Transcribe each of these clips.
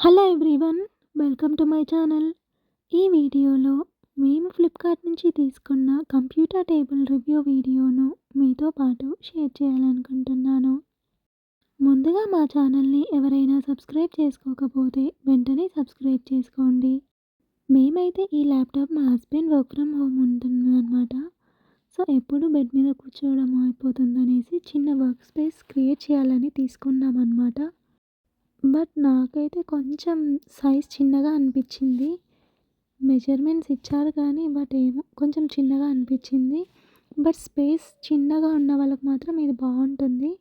Hello everyone welcome to my channel ఈ వీడియోలో మేము ఫ్లిప్కార్ట్ నుంచి తీసుకున్న కంప్యూటర్ టేబుల్ రివ్యూ వీడియోను మీతో పాటు షేర్ చేయాలనుకుంటున్నాను. ముందుగా మా ఛానల్ని ఎవరైనా సబ్స్క్రైబ్ చేసుకోకపోతే వెంటనే సబ్స్క్రైబ్ చేసుకోండి. మేమైతే ఈ ల్యాప్టాప్ మా హస్బెండ్ వర్క్ ఫ్రమ్ హోమ్ ఉంటుందన్నమాట. సో ఎప్పుడు బెడ్ మీద కూర్చోవడం అయిపోతుందనేసి చిన్న వర్క్ స్పేస్ క్రియేట్ చేయాలని తీసుకున్నామన్నమాట. బట్ నాకైతే కొంచెం సైజ్ చిన్నగా అనిపించింది. మెజర్మెంట్స్ ఇచ్చారు కానీ బట్ ఏమో కొంచెం చిన్నగా అనిపించింది. బట్ స్పేస్ చిన్నగా ఉన్న వాళ్ళకి మాత్రం ఇది బాగుంటుంది.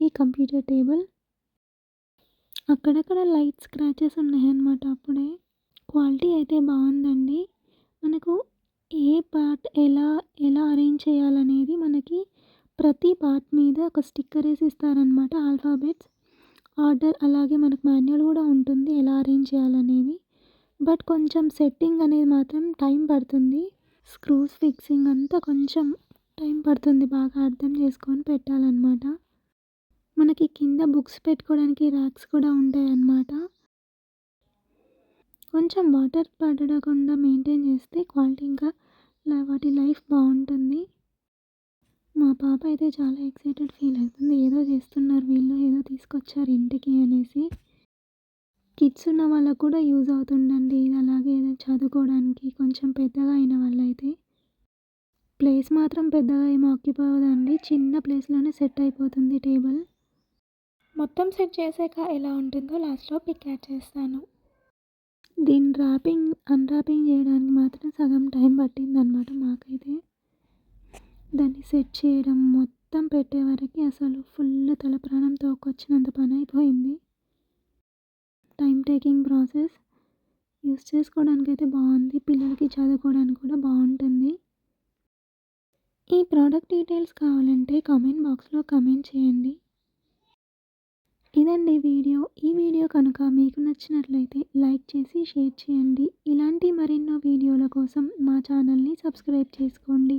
ఈ కంప్యూటర్ టేబుల్. అక్కడక్కడ లైట్ స్క్రాచెస్ ఉన్నాయన్నమాట అప్పుడే. క్వాలిటీ అయితే బాగుందండి. మనకు ఏ పార్ట్ ఎలా ఎలా అరేంజ్ చేయాలనేది మనకి ప్రతి పార్ట్ మీద ఒక స్టిక్కర్ వేసి ఇస్తారనమాట ఆల్ఫాబెట్స్. ఆర్డర్ అలాగే మనకు మాన్యువల్ కూడా ఉంటుంది ఎలా అరేంజ్ చేయాలనేది. బట్ కొంచెం సెట్టింగ్ అనేది మాత్రం టైం పడుతుంది. స్క్రూస్ ఫిక్సింగ్ అంతా కొంచెం టైం పడుతుంది బాగా అర్థం చేసుకొని పెట్టాలన్నమాట. మనకి కింద బుక్స్ పెట్టుకోవడానికి ర్యాక్స్ కూడా ఉంటాయన్నమాట. కొంచెం వాటర్ పడకుండా మెయింటైన్ చేస్తే క్వాలిటీ ఇంకా వాటి లైఫ్ బాగుంటుంది. మా పాప అయితే చాలా ఎక్సైటెడ్ ఫీల్ అవుతుంది. ఏదో చేస్తున్నారు వీళ్ళు ఏదో తీసుకొచ్చారు ఇంటికి అనేసి. కిడ్స్ ఉన్న వాళ్ళకు కూడా యూజ్ అవుతుందండి. ఇది అలాగే ఏదో చదువుకోవడానికి కొంచెం పెద్దగా అయిన వాళ్ళైతే. ప్లేస్ మాత్రం పెద్దగా ఏమి ఆక్యుపై అవ్వదండి. చిన్న ప్లేస్లోనే సెట్ అయిపోతుంది టేబుల్ మొత్తం సెట్ చేసాక ఎలా ఉంటుందో లాస్ట్లో పిక్ యాడ్ చేస్తాను. దీని ర్యాపింగ్ అన్రాపింగ్ చేయడానికి మాత్రం సగం టైం పట్టింది అనమాట మాకైతే. దాన్ని సెట్ చేయడం మొత్తం పెట్టేవరకు అసలు ఫుల్ తల ప్రాణం తోకొచ్చినంత పని అయిపోయింది. టైం టేకింగ్ ప్రాసెస్ యూస్ చేసుకోవడానికి అయితే బాగుంది. పిల్లలకి చదువుకోవడానికి కూడా బాగుంటుంది. ఈ ప్రోడక్ట్ డీటెయిల్స్ కావాలంటే కామెంట్ బాక్స్లో కమెంట్ చేయండి. ఇదండి వీడియో. ఈ వీడియో కనుక మీకు నచ్చినట్లయితే లైక్ చేసి షేర్ చేయండి. ఇలాంటి మరెన్నో వీడియోల కోసం మా ఛానల్ని సబ్స్క్రైబ్ చేసుకోండి.